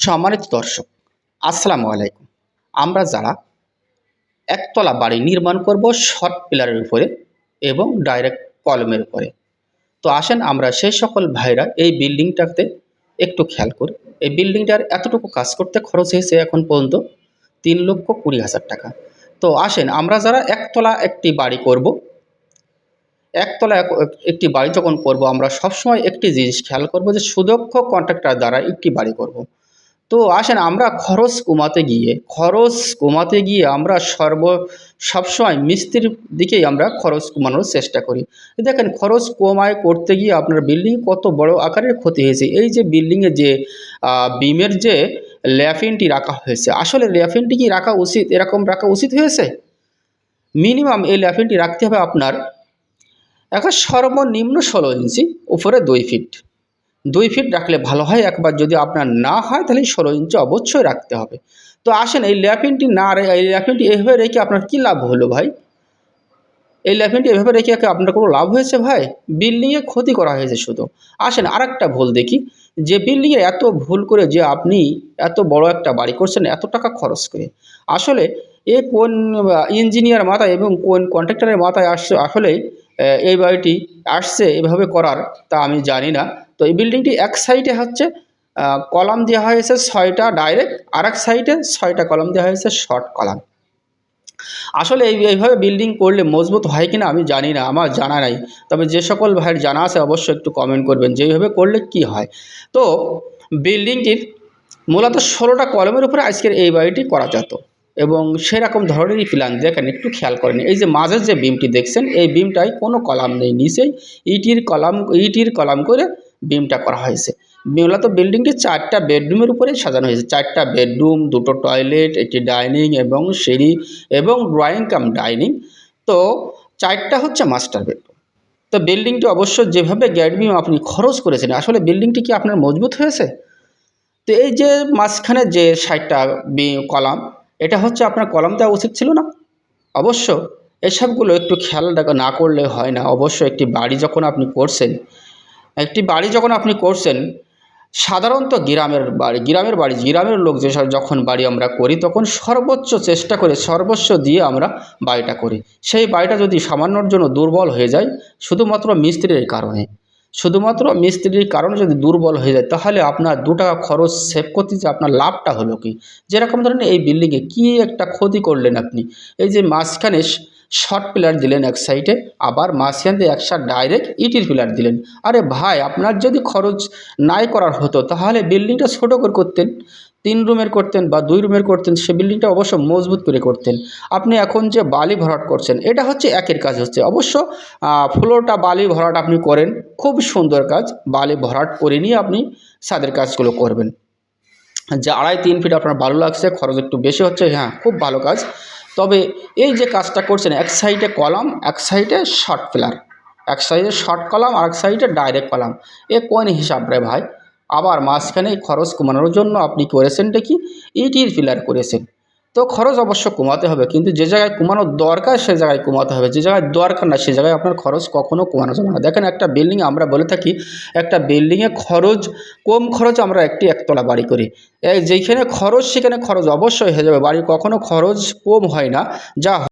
সম্মানিত দর্শক, আসসালামু আলাইকুম। আমরা যারা একতলা বাড়ি নির্মাণ করব শর্ট পিলারের উপরে এবং ডাইরেক্ট কলমের উপরে। তো আসেন আমরা সেই সকল ভাইরা এই বিল্ডিংটাতে একটু খেয়াল করি। এই বিল্ডিংটার এতটুকু কাজ করতে খরচ হয়েছে এখন পর্যন্ত তিন লক্ষ কুড়ি হাজার টাকা। তো আসেন আমরা যারা একতলা একটি বাড়ি করব, একতলা এক- একটি বাড়ি যখন করব, আমরা সবসময় একটি জিনিস খেয়াল করব যে সুদক্ষ কন্ট্রাক্টর দ্বারা একটি বাড়ি করব। তো আসেন আমরা খরচ কমাতে গিয়ে, খরচ কমাতে গিয়ে আমরা সর্ব, সবসময় মিস্ত্রির দিকেই আমরা খরচ কমানোর চেষ্টা করি। দেখেন খরচ কমায় করতে গিয়ে আপনার বিল্ডিং কত বড় আকারের ক্ষতি হয়েছে। এই যে বিল্ডিংয়ে যে বিমের যে ল্যাফিনটি রাখা হয়েছে, আসলে ল্যাফিনটি কি রাখা উচিত? এরকম রাখা উচিত হয়েছে? মিনিমাম এই ল্যাফিনটি রাখতে হবে আপনার, এখন সর্বনিম্ন ষোলো ইঞ্চি, উপরে দুই ফিট। দুই ফিট রাখলে ভালো হয়, একবার যদি আপনার না হয় তাহলে ষোলো ইঞ্চি অবশ্যই রাখতে হবে। তো আসেন এই ল্যাপিনটি না এই ল্যাপিনটি এভাবে রেখে আপনার কী লাভ হলো ভাই? এই ল্যাপিনটি এভাবে রেখে আপনার কোনো লাভ হয়েছে ভাই? বিল্ডিংয়ে ক্ষতি করা হয়েছে শুধু। আসেন আর একটা ভুল দেখি, যে বিল্ডিংয়ে এত ভুল করে যে আপনি এত বড় একটা বাড়ি করছেন, এত টাকা খরচ করে। আসলে এ কোন ইঞ্জিনিয়ার মাথায় এবং কোন কন্ট্রাক্টরের মাথায় আসলে এই বাড়িটি আসছে এভাবে করার, তা আমি জানি না। তো এই বিল্ডিংটি এক সাইডে হচ্ছে কলাম দেওয়া হয়েছে ছয়টা ডাইরেক্ট আর এক সাইডে ছয়টা কলাম দেওয়া হয়েছে শর্ট কলাম। আসলে এই, এইভাবে বিল্ডিং করলে মজবুত হয় কিনা আমি জানি না, আমার জানা নাই। তবে যে সকল ভাইয়ের জানা আছে অবশ্যই একটু কমেন্ট করবেন যে এইভাবে করলে কি হয়। তো বিল্ডিংটির মূলত ষোলোটা কলমের উপরে আজকের এই বাড়িটি করা যেত। এবং সেরকম ধরনেরই প্ল্যান দেখেন একটু খেয়াল করেন। এই যে মাঝের যে বিমটি দেখছেন, এই বিমটায় কোনো কলাম নেই, নিচেই ইটির কলাম ইটির কলাম করে বিমটা করা হয়েছে। মূলত বিল্ডিংটি চারটা বেডরুমের উপরে সাজানো হয়েছে। চারটা বেডরুম, দুটো টয়লেট, একটি ডাইনিং এবং সিঁড়ি এবং ড্রয়িং কাম ডাইনিং। তো চারটা হচ্ছে মাস্টার বেডরুম। তো বিল্ডিংটি অবশ্য যেভাবে গ্যাট বিম আপনি খরচ করেছেন, আসলে বিল্ডিংটি কি আপনার মজবুত হয়েছে? তো এই যে মাঝখানে যে ষাটটা বি- কলাম এটা হচ্ছে আপনার কলম দেওয়া উচিত ছিল না? অবশ্য এসবগুলো একটু খেয়াল রাখা না করলে হয় না। অবশ্য একটি বাড়ি যখন আপনি করছেন, একটি বাড়ি যখন আপনি করছেন, সাধারণত গ্রামের বাড়ি গ্রামের বাড়ি, গ্রামের লোক যেসব যখন বাড়ি আমরা করি, তখন সর্বোচ্চ চেষ্টা করে, সর্বস্ব দিয়ে আমরা বাড়িটা করি। সেই বাড়িটা যদি সামান্যর জন্য দুর্বল হয়ে যায়, শুধুমাত্র মিস্ত্রির কারণে। শুধুমাত্র মিস্ত্রির কারণে যদি দুর্বল হয়ে যায়, তাহলে আপনার দু টাকা খরচ সেভ করতে যে আপনার লাভটা হলো কি? যেরকম ধরেন এই বিল্ডিংয়ে কী একটা ক্ষতি করলেন আপনি? এই যে মাঝখানে শর্ট পিলার দিলেন এক সাইডে আবার মাঝখান দিয়ে একশো ডাইরেক্ট ইটির পিলার দিলেন। আরে ভাই, আপনার যদি খরচ নাই করার হতো, তাহলে বিল্ডিংটা ছোটো করে করতেন, তিন রুমের করতেন বা দুই রুমের করতেন, সে বিল্ডিংটা অবশ্য মজবুত করে করতেন। আপনি এখন যে বালি ভরাট করছেন, এটা হচ্ছে একের কাজ হচ্ছে। অবশ্য ফ্লোরটা বালি ভরাট আপনি করেন, খুব সুন্দর কাজ, বালি ভরাট করে নিয়ে আপনি ছাদের কাজগুলো করবেন। যে আড়াই, তিন ফিট আপনার ভালো লাগছে, খরচ একটু বেশি হচ্ছে হ্যাঁ খুব ভালো কাজ। তবে এই যে কাজটা করছেন, এক সাইডে কলাম, এক সাইডে শর্ট পিলার এক সাইডে শর্ট কলাম আর এক সাইডে ডাইরেক্ট কলাম। এ কোন হিসাব রে ভাই? আবার মাঝখানে খরচ কমানোর জন্য আপনি করেছেনটা কি? ইটির পিলার করেছেন। তো খরচ অবশ্য কমাতে হবে, কিন্তু যে জায়গায় কমানোর দরকার সে জায়গায় কমাতে হবে, যে জায়গায় দরকার না সে জায়গায় আপনার খরচ কখনও কমানো যাবে না। দেখেন একটা বিল্ডিং আমরা বলে থাকি, একটা বিল্ডিংয়ে খরচ, কম খরচ আমরা একটি একতলা বাড়ি করি। এই যেখানে খরচ সেখানে খরচ অবশ্যই হয়ে যাবে বাড়ি কখনও খরচ কম হয় না, যা